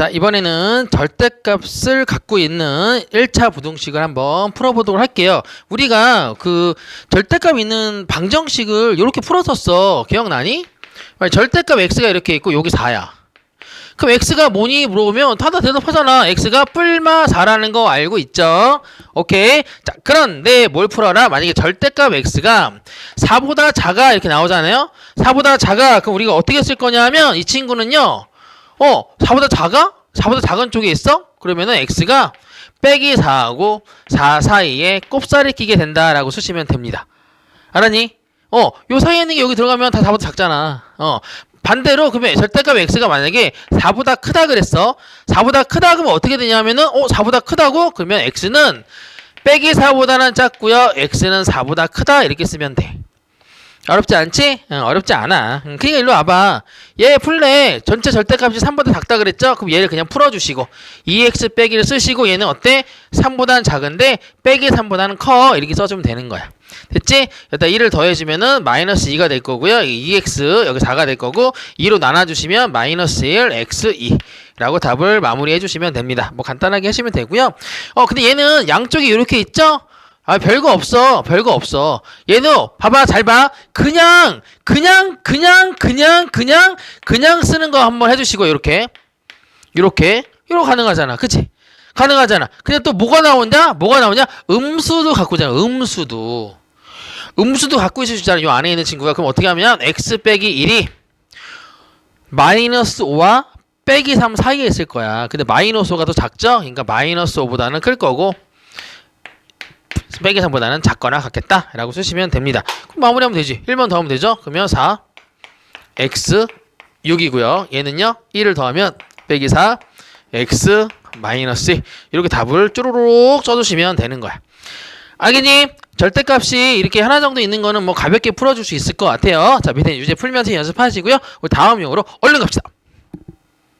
자, 이번에는 절대값을 갖고 있는 1차 부등식을 한번 풀어보도록 할게요. 우리가 그 절대값 있는 방정식을 이렇게 풀었었어. 기억나니? 절대값 x가 이렇게 있고 여기 4야. 그럼 x가 뭐니 물어보면 타다 대답하잖아. x가 뿔마 4라는 거 알고 있죠? 오케이. 자, 그런데 뭘 풀어라? 만약에 절대값 x가 4보다 작아 이렇게 나오잖아요. 4보다 작아. 그럼 우리가 어떻게 쓸 거냐면 이 친구는요. 어, 4보다 작아? 4보다 작은 쪽에 있어? 그러면은 x가 빼기 4하고 4 사이에 곱살이 끼게 된다라고 쓰시면 됩니다. 알았니? 어, 요 사이에 있는 게 여기 들어가면 다 4보다 작잖아. 어, 반대로 그러면 절대값 x가 만약에 4보다 크다 그랬어. 4보다 크다 그러면 어떻게 되냐면은 어, 4보다 크다고? 그러면 x는 빼기 4보다는 작고요. x는 4보다 크다 이렇게 쓰면 돼. 어렵지 않지? 응, 어렵지 않아. 응, 그러니까 일로 와봐. 얘 풀래. 전체 절대값이 3보다 작다 그랬죠? 그럼 얘를 그냥 풀어주시고 2x 빼기를 쓰시고 얘는 어때? 3보다는 작은데 빼기 3보다는 커. 이렇게 써주면 되는 거야. 됐지? 여기다 1을 더해주면은 마이너스 2가 될 거고요. 2x 여기 4가 될 거고 2로 나눠주시면 마이너스 1 x2 라고 답을 마무리해 주시면 됩니다. 뭐 간단하게 하시면 되고요. 어 근데 얘는 양쪽이 이렇게 있죠? 아 별거 없어. 별거 없어. 얘는 봐봐 잘 봐. 그냥 그냥 그냥 그냥 그냥 그냥 쓰는 거 한번 해주시고 이렇게. 이렇게. 이렇게 가능하잖아. 그치? 가능하잖아. 근데 또 뭐가 나온다? 뭐가 나오냐? 음수도 갖고 있잖아. 음수도. 음수도 갖고 있을 수 있잖아. 이 안에 있는 친구가. 그럼 어떻게 하면 x 빼기 1이 마이너스 5와 빼기 3 사이에 있을 거야. 근데 마이너스 5가 더 작죠? 그러니까 마이너스 5보다는 클 거고 빼기 3보다는 작거나 같겠다? 라고 쓰시면 됩니다. 그럼 마무리하면 되지. 1번 더하면 되죠? 그러면 4 x 6이고요. 얘는요? 1을 더하면 빼기 4 x 마이너스 2 이렇게 답을 쭈루룩 써주시면 되는 거야. 알겠니? 절대값이 이렇게 하나 정도 있는 거는 뭐 가볍게 풀어줄 수 있을 것 같아요. 자 밑에 유제 풀면서 연습하시고요. 우리 다음 용어로 얼른 갑시다